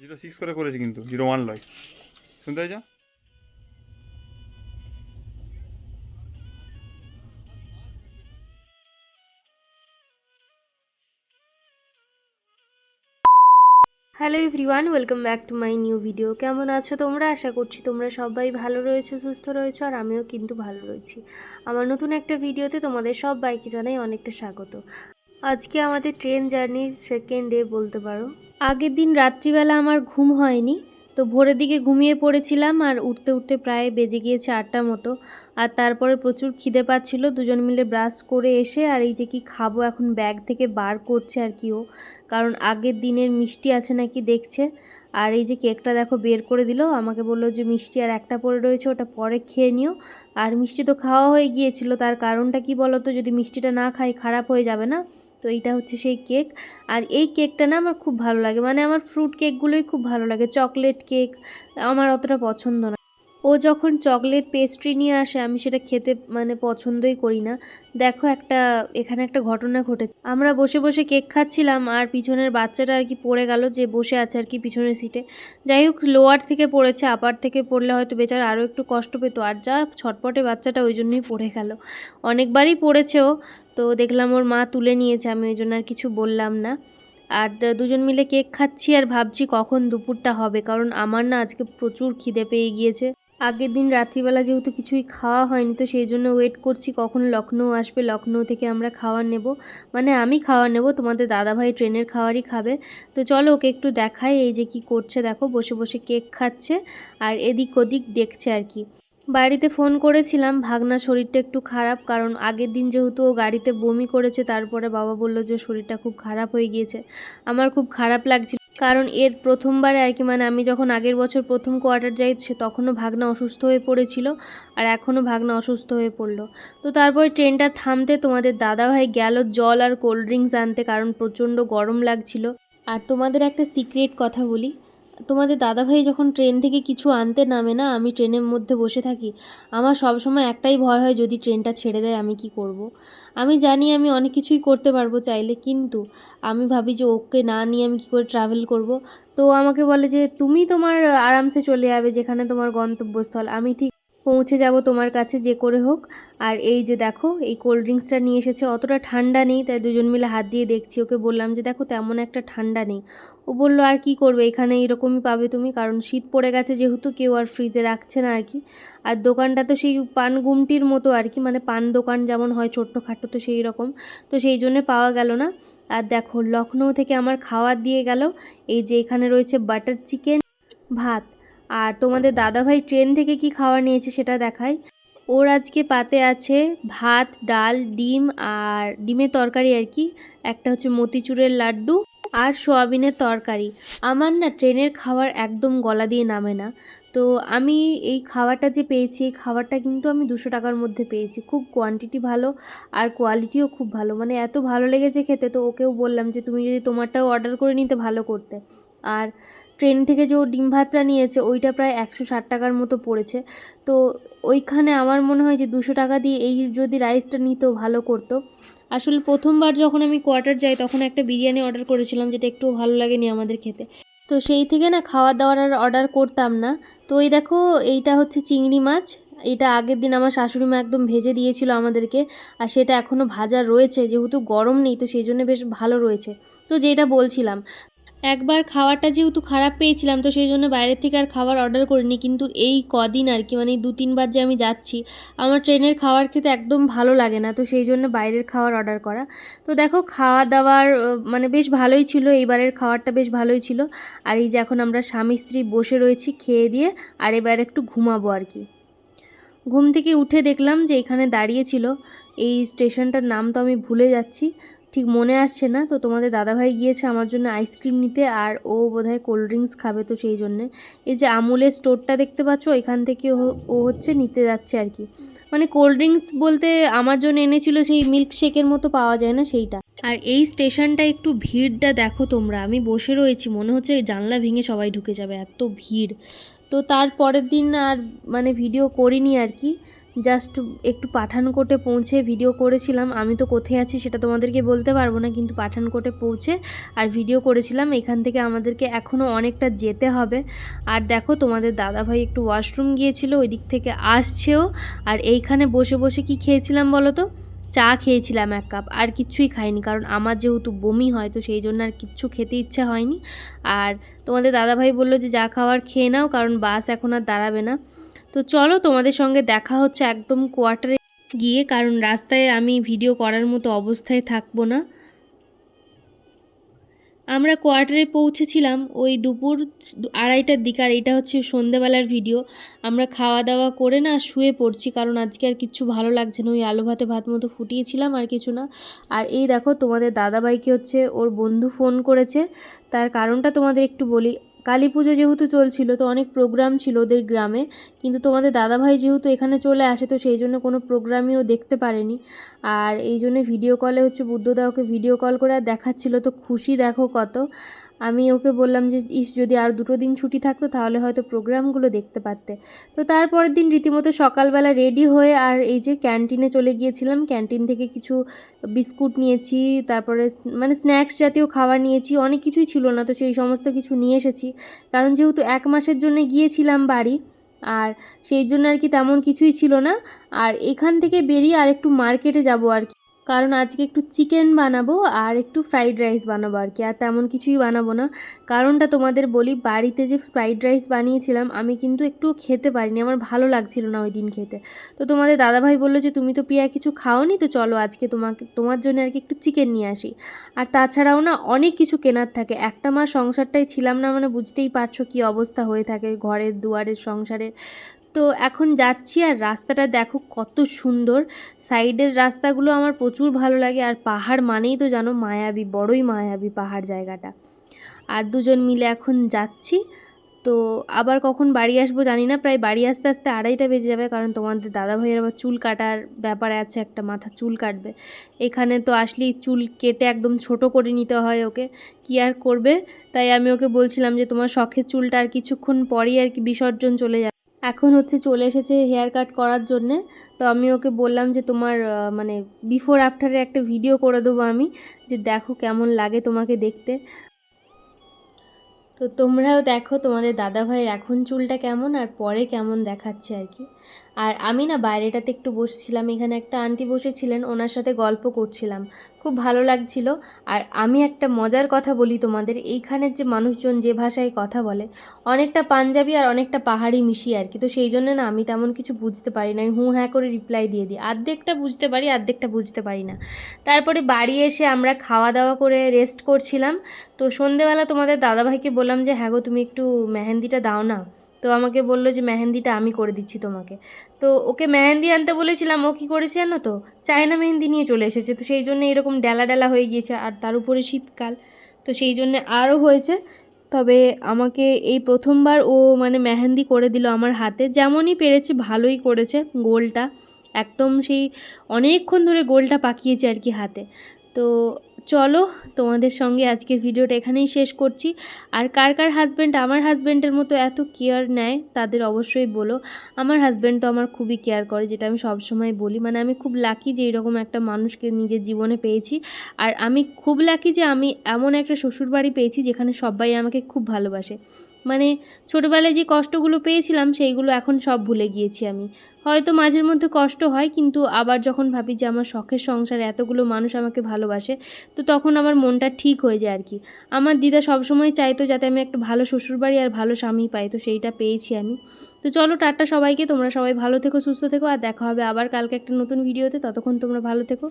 Zero six করে করেছি কিন্তু, জিরো ওয়ান লয়। শুনতে hello everyone welcome back to my new video কেমন আছো তোমরা? আশা করছি তোমরা সবাই ভালো রয়েছো, সুস্থ রয়েছো, আর আমিও কিন্তু ভালো রয়েছি। আমার নতুন একটা ভিডিওতে তোমাদের সব বাইকে জানাই অনেকটা স্বাগত। আজকে আমাদের ট্রেন জার্নির সেকেন্ড ডে বলতে পারো। আগের দিন রাত্রিবেলা আমার ঘুম হয়নি, তো ভোরের দিকে ঘুমিয়ে পড়েছিলাম আর উঠতে উঠতে প্রায় বেজে গিয়েছে আটটা মতো। আর তারপরে প্রচুর খিদে পাচ্ছিলো, দুজন মিলে ব্রাশ করে এসে আর এই যে কি খাব এখন ব্যাগ থেকে বার করছে আর কি ও। কারণ আগের দিনের মিষ্টি আছে নাকি দেখছে। আর এই যে কেকটা দেখো বের করে দিল, আমাকে বলল যে মিষ্টি আর একটা পড়ে রয়েছে, ওটা পরে খেয়ে নিও। আর মিষ্টি তো খাওয়া হয়ে গিয়েছিল, তার কারণটা কি বলো তো যদি মিষ্টিটা না খাই খারাপ হয়ে যাবে না? তো এইটা হচ্ছে সেই কেক। আর এই কেকটা না আমার খুব ভালো লাগে। মানে আমার ফ্রুট কেকগুলোই খুব ভালো লাগে। চকলেট কেক আমার অতটা পছন্দ না। ও যখন চকলেট পেস্ট্রি নিয়ে আসে, আমি সেটা খেতে মানে পছন্দই করি না। দেখো একটা, এখানে একটা ঘটনা ঘটেছে। আমরা বসে বসে কেক খাচ্ছিলাম আর পিছনের বাচ্চাটা আর কি পড়ে গেল যে বসে আছে আর কি পিছনের সিটে। যাই হোক লোয়ার থেকে পড়েছে আপার থেকে পড়লে হয়তো বেচারা আরও একটু কষ্ট পেতো। আর যা ছটপটে বাচ্চাটা ওই জন্যই পড়ে গেল। অনেকবারই পড়েছে ও। তো দেখলাম ওর মা তুলে নিয়েছে, আমি ওই জন্য আর কিছু বললাম না। আর দুজন মিলে কেক খাচ্ছি আর ভাবছি কখন দুপুরটা হবে, কারণ আমার না আজকে প্রচুর খিদে পেয়ে গিয়েছে। আগের দিন রাত্রিবেলা যেহেতু কিছুই খাওয়া হয়নি, তো সেই জন্য ওয়েট করছি কখন লখনৌ আসবে। লখনৌ থেকে আমরা খাবার নেব। মানে আমি খাবার নেব, তোমাদের দাদাভাই ট্রেনের খাওয়ারই খাবে। তো চলো ওকে একটু দেখাই, এই যে কি করছে, দেখো, বসে বসে কেক খাচ্ছে আর এদিক ওদিক দেখছে আর কি। বাড়িতে ফোন করেছিলাম ভাগনা শরীরটা একটু খারাপ কারণ আগের দিন যেহেতু ও গাড়িতে বমি করেছে, তারপরে বাবা বলল যে শরীরটা খুব খারাপ হয়ে গিয়েছে। আমার খুব খারাপ লাগছিল কারণ এর প্রথমবারে আর কি মানে আমি যখন আগের বছর প্রথম কোয়ার্টার যাই, সে তখনও ভাগনা অসুস্থ হয়ে পড়েছিল আর এখনও ভাগনা অসুস্থ হয়ে পড়ল। তো তারপরে ট্রেনটা থামতে তোমাদের দাদাভাই গেল জল আর কোল্ড ড্রিঙ্কস আনতে কারণ প্রচণ্ড গরম লাগছিল। আর তোমাদের একটা সিক্রেট কথা বলি তোমাদের দাদাভাই যখন ট্রেন থেকে কিছু আনতে নামে না, আমি ট্রেনের মধ্যে বসে থাকি, আমার সব সময় একটাই ভয় হয় যদি ট্রেনটা ছেড়ে দেয় আমি কি করব। আমি জানি আমি অনেক কিছুই করতে পারব চাইলে, কিন্তু আমি ভাবি যে ওকে না নিয়ে আমি কী করে ট্রাভেল করব। তো আমাকে বলে যে, তুমি তোমার আরামসে চলে যাবে যেখানে তোমার গন্তব্যস্থল আমি ঠিক পৌঁছে যাব তোমার কাছে যে করে হোক। আর এই যে দেখো, এই কোল্ড ড্রিঙ্কসটা নিয়ে এসেছে, অতটা ঠান্ডা নেই, তাই দুজন মিলে হাত দিয়ে দেখছি। ওকে বললাম যে, দেখো, তেমন একটা ঠান্ডা নেই। ও বলল, আর কি করবে? এখানে এরকমই পাবে তুমি, কারণ শীত পড়ে গেছে যেহেতু, কেউ আর ফ্রিজে রাখছে না আর কি আর দোকানটা তো সেই পান গুমটির মতো আর কি মানে পান দোকান যেমন হয়, ছোট্ট খাটো তো সেই রকম। তো সেই জন্যে পাওয়া গেল না। আর দেখো লখনৌ থেকে আমার খাওয়ার দিয়ে গেল। এই যে এখানে রয়েছে বাটার চিকেন ভাত। আর তোমাদের দাদাভাই ট্রেন থেকে কি খাওয়ার নিয়েছে সেটা দেখাই। ওর আজকে পাতে আছে ভাত, ডাল, ডিম আর ডিমের তরকারি আর কি। একটা হচ্ছে মতিচুরের লাড্ডু আর সোয়াবিনের তরকারি। আমার না ট্রেনের খাবার একদম গলা দিয়ে নামে না। তো আমি এই খাবারটা যে পেয়েছি, এই খাবারটা কিন্তু আমি দুশো টাকার মধ্যে পেয়েছি। খুব কোয়ান্টিটি ভালো আর কোয়ালিটিও খুব ভালো। মানে এত ভালো লেগেছে খেতে, তো ওকেও বললাম যে, তুমি যদি তোমারটাও অর্ডার করে নিতে ভালো করতে। আর ট্রেন থেকে যে ও ডিম ভাতটা নিয়েছে, ওইটা প্রায় একশো ষাট টাকার মতো পড়েছে। তো ওইখানে আমার মনে হয় যে দুশো টাকা দিয়ে এই যদি রাইসটা নিত, ভালো করতো। আসলে প্রথমবার যখন আমি কোয়ার্টার যাই, তখন একটা বিরিয়ানি অর্ডার করেছিলাম, যেটা একটু ভালো লাগেনি আমাদের খেতে। তো সেই থেকে না খাওয়া দাওয়ার আর অর্ডার করতাম না। তো এই দেখো, এইটা হচ্ছে চিংড়ি মাছ। এটা আগের দিন আমার শাশুড়ি মা একদম ভেজে দিয়েছিল আমাদেরকে, আর সেটা এখনও ভাজা রয়েছে, যেহেতু গরম নেই, তো সেই জন্য বেশ ভালো রয়েছে। তো যেটা বলছিলাম একবার খাবারটা যেহেতু খারাপ পেয়েছিলাম, তো সেই জন্য বাইরের থেকে আর খাবার অর্ডার করিনি। কিন্তু এই কদিন আর কি মানে দু তিনবার যে আমি যাচ্ছি, আমার ট্রেনের খাবার খেতে একদম ভালো লাগে না। তো সেই জন্য বাইরের খাবার অর্ডার করা। তো দেখো খাওয়া দাওয়ার মানে বেশ ভালোই ছিল। এইবারের খাবারটা বেশ ভালোই ছিল। আর এই যে এখন আমরা স্বামী স্ত্রী বসে রয়েছি খেয়ে দিয়ে, আর এবার একটু ঘুমাবো আর কি। ঘুম থেকে উঠে দেখলাম যে এখানে দাঁড়িয়েছিল এই স্টেশনটার নাম তো আমি ভুলে যাচ্ছি। ঠিক মনে আসছে না। তো তোমাদের দাদাভাই গিয়েছে আমার জন্য আইসক্রিম নিতে আর ও বোধহয় কোল্ড ড্রিঙ্কস খাবে তো সেই জন্যে। এই যে আমুলের স্টোরটা দেখতে পাচ্ছ, এখান থেকে ও- হচ্ছে নিতে যাচ্ছে আর কি। মানে কোল্ড ড্রিঙ্কস বলতে আমার জন্য এনেছিল সেই মিল্ক শেকের মতো পাওয়া যায় না সেইটা। আর এই স্টেশনটা একটু ভিড়টা দেখো তোমরা। আমি বসে রয়েছি, মনে হচ্ছে জানলা ভেঙে সবাই ঢুকে যাবে, এত ভিড়। তো তার পরের দিন আর মানে ভিডিও করিনি আর কি। জাস্ট একটু পাঠানকোটে পৌঁছে ভিডিও করেছিলাম। আমি তো কোথায় আছি সেটা তোমাদেরকে বলতে পারব না, কিন্তু পাঠানকোটে পৌঁছে আর ভিডিও করেছিলাম। এখান থেকে আমাদেরকে এখনও অনেকটা যেতে হবে। আর দেখো, তোমাদের দাদাভাই একটু ওয়াশরুম গিয়েছিল, ওই দিক থেকে আসছেও। আর এইখানে বসে বসে কি খেয়েছিলাম বলো তো? চা খেয়েছিলাম এক কাপ, আর কিচ্ছুই খাইনি, কারণ আমার যেহেতু বমি হয়, তো সেই জন্য আর কিচ্ছু খেতে ইচ্ছা হয়নি। আর তোমাদের দাদাভাই বলল যে, যা খাওয়ার খেয়ে নাও, কারণ বাস এখন আর দাঁড়াবে না। তো চলো তোমাদের সঙ্গে দেখা হচ্ছে একদম কোয়ার্টারে গিয়ে, কারণ রাস্তায় আমি ভিডিও করার মতো অবস্থায় থাকব না। আমরা কোয়ার্টারে পৌঁছেছিলাম ওই দুপুর আড়াইটার দিকে, আর এটা হচ্ছে সন্ধেবেলার ভিডিও আমরা খাওয়া দাওয়া করে না শুয়ে পড়ছি, কারণ আজকে আর কিচ্ছু ভালো লাগছে না। ওই আলু ভাতে ভাত মতো ফুটিয়েছিলাম আর কিছু না। আর এই দেখো তোমাদের দাদাভাইকে হচ্ছে ওর বন্ধু ফোন করেছে। তার কারণটা তোমাদের একটু বলি। কালী পুজো যেহেতু চলছিল, তো অনেক প্রোগ্রাম ছিল ওদের গ্রামে। কিন্তু তোমাদের দাদাভাই যেহেতু এখানে চলে আসে, তো সেই জন্য কোনো প্রোগ্রামই ও দেখতে পারেনি। আর এই জন্য ভিডিও কলে হচ্ছে বুদ্ধদা ওকে ভিডিও কল করে আর দেখাচ্ছিল, তো খুশি দেখো কত। আমি ওকে বললাম যে, ইস, যদি আর দুটো দিন ছুটি থাকতো তাহলে হয়তো প্রোগ্রামগুলো দেখতে পারতে। তো তারপরের দিন রীতিমতো সকালবেলা রেডি হয়ে আর এই যে ক্যান্টিনে চলে গিয়েছিলাম। ক্যান্টিন থেকে কিছু বিস্কুট নিয়েছি, তারপরে মানে স্ন্যাক্স জাতীয় খাবার নিয়েছি, অনেক কিছুই ছিল না তো সেই সমস্ত কিছু নিয়ে এসেছি। কারণ যেহেতু এক মাসের জন্য গিয়েছিলাম বাড়ি, আর সেই জন্য আর কি তেমন কিছুই ছিল না। আর এখান থেকে বেরিয়ে আর একটু মার্কেটে যাব আর কি। কারণ আজকে একটু চিকেন বানাবো আর একটু ফ্রাইড রাইস বানাবো আর কি, আর তেমন কিছুই বানাবো না। কারণটা তোমাদের বলি, বাড়িতে যে ফ্রাইড রাইস বানিয়েছিলাম, আমি কিন্তু একটু খেতে পারিনি, আমার ভালো লাগছিল না ওই দিন খেতে। তো তোমাদের দাদাভাই বলল যে, তুমি তো প্রিয়া কিছু খাওনি, তো চলো আজকে তোমাকে, তোমার জন্য আর কি একটু চিকেন নিয়ে আসি। আর তাছাড়াও না অনেক কিছু কেনার থাকে, একটা মাস সংসারটাই ছিলাম না মানে বুঝতেই পারছ কি অবস্থা হয়ে থাকে ঘরের দুয়ারের সংসারের। তো এখন যাচ্ছি আর রাস্তাটা দেখো কত সুন্দর। সাইডের রাস্তাগুলো আমার প্রচুর ভালো লাগে আর পাহাড় মানেই তো জানো মায়াবী, বড়ই মায়াবী পাহাড় জায়গাটা। আর দুজন মিলে এখন যাচ্ছি। তো আবার কখন বাড়ি আসব জানি না, প্রায় বাড়ি আসতে আসতে আড়াইটা বেজে যাবে কারণ তোমাদের দাদা ভাইয়ের আবার চুল কাটার ব্যাপারে আছে, একটা মাথা চুল কাটবে। এখানে তো আসলেই চুল কেটে একদম ছোট করে নিতে হয় ওকে। কি আর করবে? তাই আমি ওকে বলছিলাম যে তোমার শখের চুলটা আর কিছুক্ষণ পরেই আর কি বিসর্জন চলে যাবে। এখন হচ্ছে চলে এসেছে হেয়ার কাট করার জন্যে। তো আমি ওকে বললাম যে তোমার মানে বিফোর আফটারে একটা ভিডিও করে দেবো আমি, যে দেখো কেমন লাগে তোমাকে দেখতে। তো তোমরাও দেখো তোমাদের দাদা ভাইয়ের এখন চুলটা কেমন আর পরে কেমন দেখাচ্ছে আর কি। আর আমি না বাইরেটাতে একটু বসেছিলাম, এখানে একটা আন্টি বসেছিলেন, ওনার সাথে গল্প করছিলাম। খুব ভালো লাগছিল। আর আমি একটা মজার কথা বলি তোমাদের, এইখানের যে মানুষজন যে ভাষায় কথা বলে, অনেকটা পাঞ্জাবি আর অনেকটা পাহাড়ি মিশিয়ে আর কি। তো সেই জন্য না আমি তেমন কিছু বুঝতে পারি না হুঁ হ্যাঁ করে রিপ্লাই দিয়ে দিই। আর্ধেকটা বুঝতে পারি, আর্ধেকটা বুঝতে পারি না। তারপরে বাড়ি এসে আমরা খাওয়া দাওয়া করে রেস্ট করছিলাম। তো সন্ধেবেলা তোমাদের দাদাভাইকে বললাম যে হ্যাঁ গো, তুমি একটু মেহেন্দিটা দাও না। তো আমাকে বলল যে, মেহেন্দিটা আমি করে দিচ্ছি তোমাকে। তো ওকে মেহেন্দি আনতে বলেছিলাম, ও কী করেছে জানো তো? চায়না মেহেন্দি নিয়ে চলে এসেছে। তো সেই জন্য এরকম ডেলা ডেলা হয়ে গিয়েছে, আর তার উপরে শীতকাল। তো সেই জন্য আরও হয়েছে। তবে আমাকে এই প্রথমবার ও মানে মেহেন্দি করে দিল আমার হাতে। যেমনই পেরেছে ভালোই করেছে গোলটা। একদম সেই অনেকক্ষণ ধরে গোলটা পাকিয়েছে আর কি হাতে। তো চলো তোমাদের সঙ্গে আজকের ভিডিওটা এখানেই শেষ করছি। আর কার কার হাজব্যান্ড আমার হাজব্যান্ডের মতো এত কেয়ার নেয়, তাদের অবশ্যই বলো। আমার হাজব্যান্ড তো আমার খুবই কেয়ার করে, যেটা আমি সবসময় বলি। মানে আমি খুব লাকি যে এরকম একটা মানুষকে নিজের জীবনে পেয়েছি। আর আমি খুব লাকি যে আমি এমন একটা শ্বশুরবাড়ি পেয়েছি, যেখানে সবাই আমাকে খুব ভালোবাসে। মানে ছোটোবেলায় যে কষ্টগুলো পেয়েছিলাম, সেইগুলো এখন সব ভুলে গিয়েছি আমি। হয়তো মাঝের মধ্যে কষ্ট হয়, কিন্তু আবার যখন ভাবি যে আমার শখের সংসারে এতগুলো মানুষ আমাকে ভালোবাসে, তো তখন আমার মনটা ঠিক হয়ে যায় আর কি আমার দিদা সবসময় চাইতো যাতে আমি একটা ভালো শ্বশুরবাড়ি আর ভালো স্বামী পাই, তো সেইটা পেয়েছি আমি। তো চলো টাটা সবাইকে, তোমরা সবাই ভালো থেকো, সুস্থ থেকো, আর দেখা হবে আবার কালকে একটা নতুন ভিডিওতে। ততক্ষণ তোমরা ভালো থেকো।